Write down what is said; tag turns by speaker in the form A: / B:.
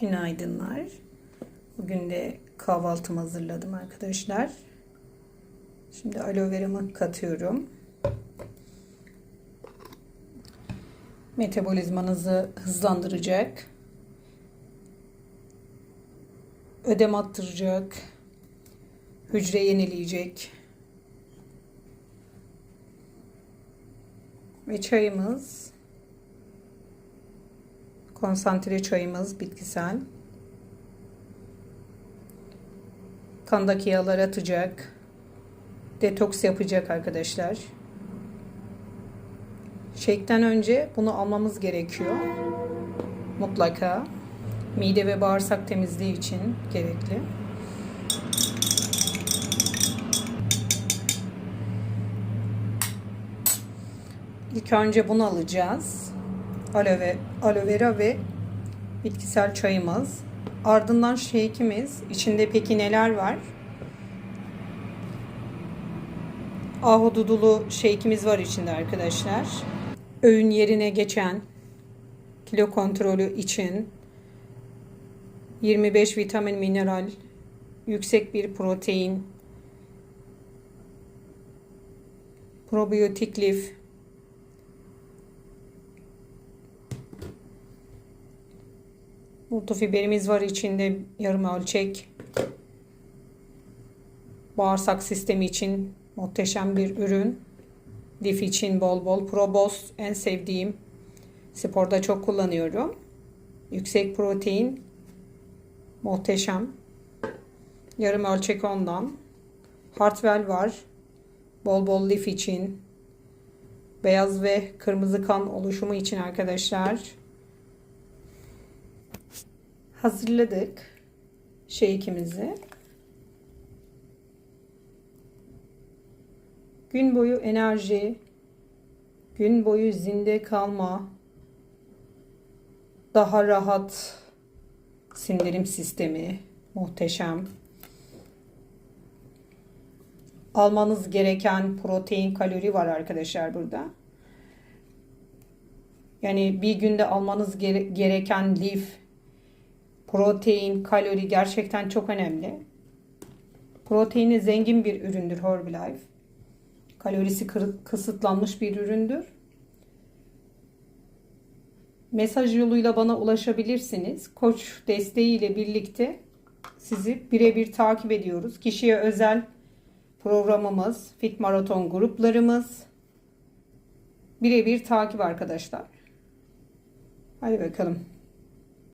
A: Günaydınlar. Bugün de kahvaltımı hazırladım arkadaşlar. Şimdi aloe veramı katıyorum. Metabolizmanızı hızlandıracak. Ödem attıracak. Hücre yenileyecek. Ve çayımız konsantre çayımız bitkisel. Kandaki yağları atacak. Detoks yapacak arkadaşlar. Shake'den önce bunu almamız gerekiyor. Mutlaka. Mide ve bağırsak temizliği için gerekli. İlk önce bunu alacağız. Aloe, aloe vera ve bitkisel çayımız. Ardından shake'imiz. İçinde peki neler var? Ahududulu shake'imiz var içinde arkadaşlar. Öğün yerine geçen kilo kontrolü için 25 vitamin mineral, yüksek bir protein, probiyotik lif, Multifiberimiz var içinde yarım ölçek. Bağırsak sistemi için muhteşem bir ürün. Lif için bol bol. Probos en sevdiğim. Sporda çok kullanıyorum. Yüksek protein. Muhteşem. Yarım ölçek ondan. Hartwell var. Bol bol lif için. Beyaz ve kırmızı kan oluşumu için arkadaşlar hazırladık shake'imizi. Gün boyu enerji, gün boyu zinde kalma, daha rahat sindirim sistemi muhteşem. Almanız gereken protein kalori var arkadaşlar burada. Yani bir günde almanız gere gereken lif, protein, kalori gerçekten çok önemli. Proteini zengin bir üründür Herbalife. Kalorisi kısıtlanmış bir üründür. Mesaj yoluyla bana ulaşabilirsiniz. Koç desteğiyle birlikte sizi birebir takip ediyoruz. Kişiye özel programımız, Fit Maraton gruplarımız birebir takip arkadaşlar. Hadi bakalım.